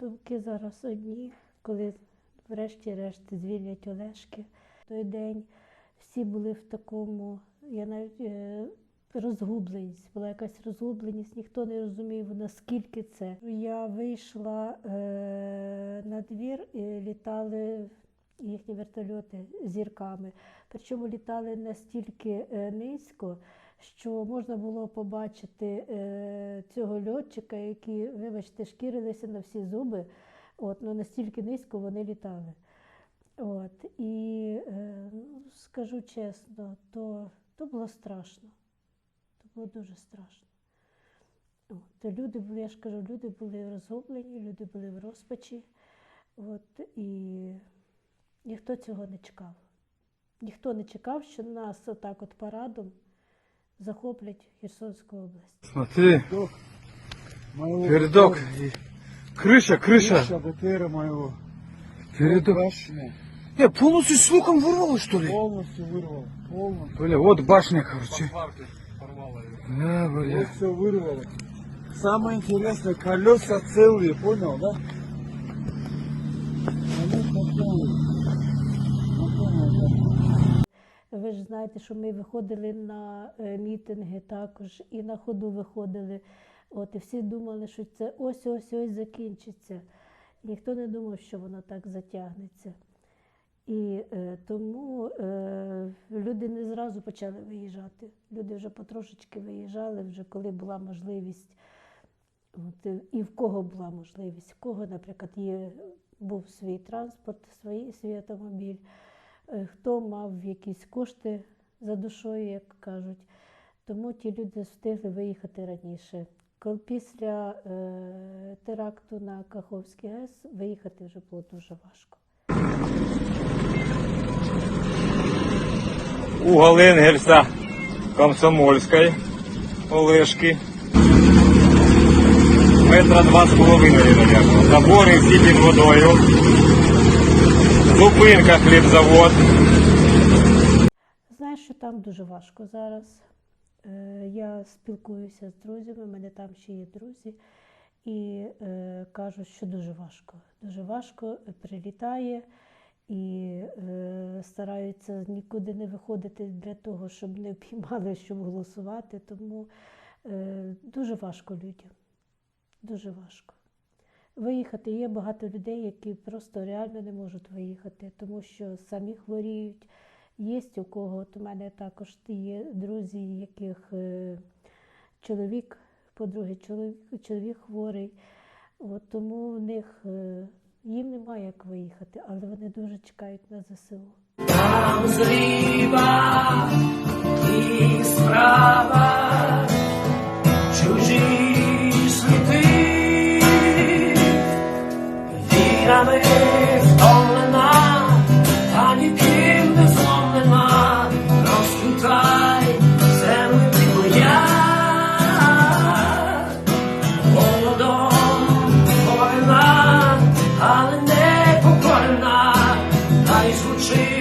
Батьки зараз одні, коли врешті-решт звільнять Олешки. Той день всі були в такому, я навіть е, розгубленість, була якась розгубленість, ніхто не розумів, наскільки це. Я вийшла е, на двір і літали їхні вертольоти зірками. Причому літали настільки е, низько, що можна було побачити е, цього льотчика, які, вибачте, шкірилися на всі зуби. От, ну, настільки низько вони літали. От, і е, скажу чесно, то, то було страшно. То було дуже страшно. От, люди були, я ж кажу, люди були розгублені, люди були в розпачі. От, і ніхто цього не чекав. Ніхто не чекав, що нас отак от парадом захоплять Херсонську область. Смотри, Моего передок. и Крыша, крыша. крыша БТРа моего. Передок. Башня. Не, полностью с луком вырвало, что ли? Полностью вырвал. Полностью. Бля, вот башня, короче. Да, Вот бля. все вырвало. Самое интересное, колеса целые, понял, да? Ви ж знаєте, що ми виходили на е, мітинги також і на ходу виходили. От, і всі думали, що це ось ось закінчиться. Ніхто не думав, що воно так затягнеться. І е, тому е, люди не зразу почали виїжджати. Люди вже потрошечки виїжджали, вже коли була можливість. От, е, і в кого була можливість, в кого, наприклад, є, був свій транспорт, свій, свій автомобіль, хто мав якісь кошти за душою, як кажуть. Тому ті люди встигли виїхати раніше. Після е, теракту на Каховський ГЕС виїхати вже було дуже важко. у Галингельса Комсомольської Олешки. Метра два з половиною, мабуть. Забори всі водою. Зупинка хлібзавод. Знаєш, що там дуже важко зараз. Е, Я спілкуюся з друзями, в мене там ще є друзі, і е, кажуть, що дуже важко. Дуже важко е, прилітає і е, стараються нікуди не виходити для того, щоб не впіймали, щоб голосувати. Тому е, дуже важко людям. Дуже важко. Виїхати є багато людей, які просто реально не можуть виїхати, тому що самі хворіють. Є у кого, от у мене також є друзі, яких е, чоловік, по-друге, чоловік, чоловік хворий. От, тому в них е, їм немає як виїхати, але вони дуже чекають на ЗСУ. вітрами втомлена, а ніким не зломлена, розкутай землю ти моя, голодом поварена, але не покорена, та й звучить.